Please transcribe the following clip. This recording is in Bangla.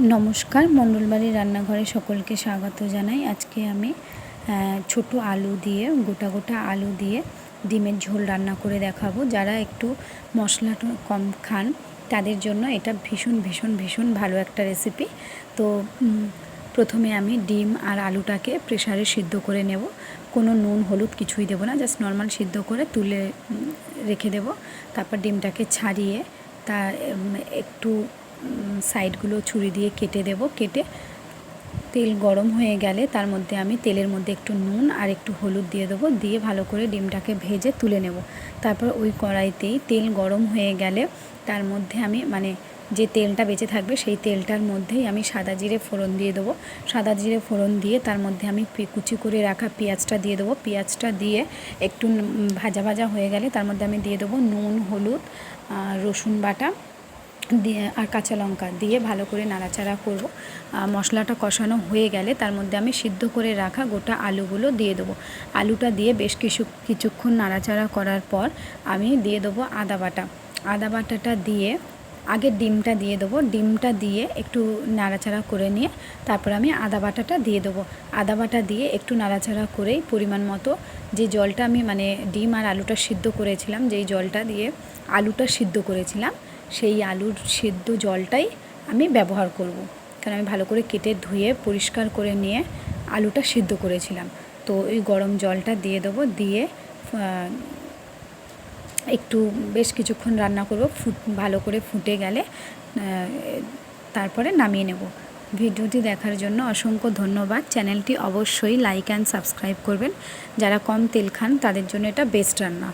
নমস্কার মণ্ডলবাড়ির রান্নাঘরে সকলকে স্বাগত জানাই। আজকে আমি ছোট আলু দিয়ে, গোটা গোটা আলু দিয়ে ডিমের ঝোল রান্না করে দেখাবো। যারা একটু মশলাটা কম খান, তাদের জন্য এটা ভীষণ ভীষণ ভীষণ ভালো একটা রেসিপি তো প্রথমে আমি ডিম আর আলুটাকে প্রেসারে সিদ্ধ করে নেব। কোনো নুন, হলুদ কিছুই দেবো না জাস্ট নর্মাল সিদ্ধ করে তুলে রেখে দেব। তারপর ডিমটাকে ছাড়িয়ে তা একটু সাইডগুলো ছুরি দিয়ে কেটে দেব, কেটে তেল গরম হয়ে গেলে তার মধ্যে আমি তেলের মধ্যে একটু নুন আর একটু হলুদ দিয়ে দেবো, দিয়ে ভালো করে ডিমটাকে ভেজে তুলে নেব। তারপর ওই কড়াইতেই তেল গরম হয়ে গেলে তার মধ্যে আমি মানে যে তেলটা বেঁচে থাকবে সেই তেলটার মধ্যেই আমি সাদা জিরে ফোড়ন দিয়ে দেবো। সাদা জিরে ফোড়ন দিয়ে তার মধ্যে আমি কুচি করে রাখা পেঁয়াজটা দিয়ে দেবো। পেঁয়াজটা দিয়ে একটু ভাজা ভাজা হয়ে গেলে তার মধ্যে আমি দিয়ে দেবো নুন, হলুদ রসুন বাটা। দিয়ে আর কাঁচা লঙ্কা দিয়ে ভালো করে নাড়াচাড়া করব। মশলাটা কষানো হয়ে গেলে তার মধ্যে আমি সিদ্ধ করে রাখা গোটা আলুগুলো দিয়ে দেবো। আলুটা দিয়ে বেশ কিছু কিছুক্ষণ নাড়াচাড়া করার পর আমি দিয়ে দেবো আদা বাটা। আদা বাটাটা দিয়ে আগে ডিমটা দিয়ে দেবো। ডিমটা দিয়ে একটু নাড়াচাড়া করে নিয়ে তারপর আমি আদা বাটাটা দিয়ে দেবো। আদা বাটা দিয়ে একটু নাড়াচাড়া করেই পরিমাণ মতো যে জলটা আমি মানে ডিম আর আলুটা সিদ্ধ করেছিলাম, যেই জলটা দিয়ে আলুটা সিদ্ধ করেছিলাম সেই আলুর সেদ্ধ জলটাই আমি ব্যবহার করব। কারণ আমি ভালো করে কেটে ধুয়ে, পরিষ্কার করে নিয়ে আলুটা সিদ্ধ করেছিলাম। তো ওই গরম জলটা দিয়ে দেবো, দিয়ে একটু বেশ কিছুক্ষণ রান্না করব। ফুট, ভালো করে ফুটে গেলে তারপরে নামিয়ে নেব। ভিডিওটি দেখার জন্য অসংখ্য ধন্যবাদ। চ্যানেলটি অবশ্যই লাইক অ্যান্ড সাবস্ক্রাইব করবেন। যারা কম তেল খান, তাদের জন্য এটা বেস্ট রান্না।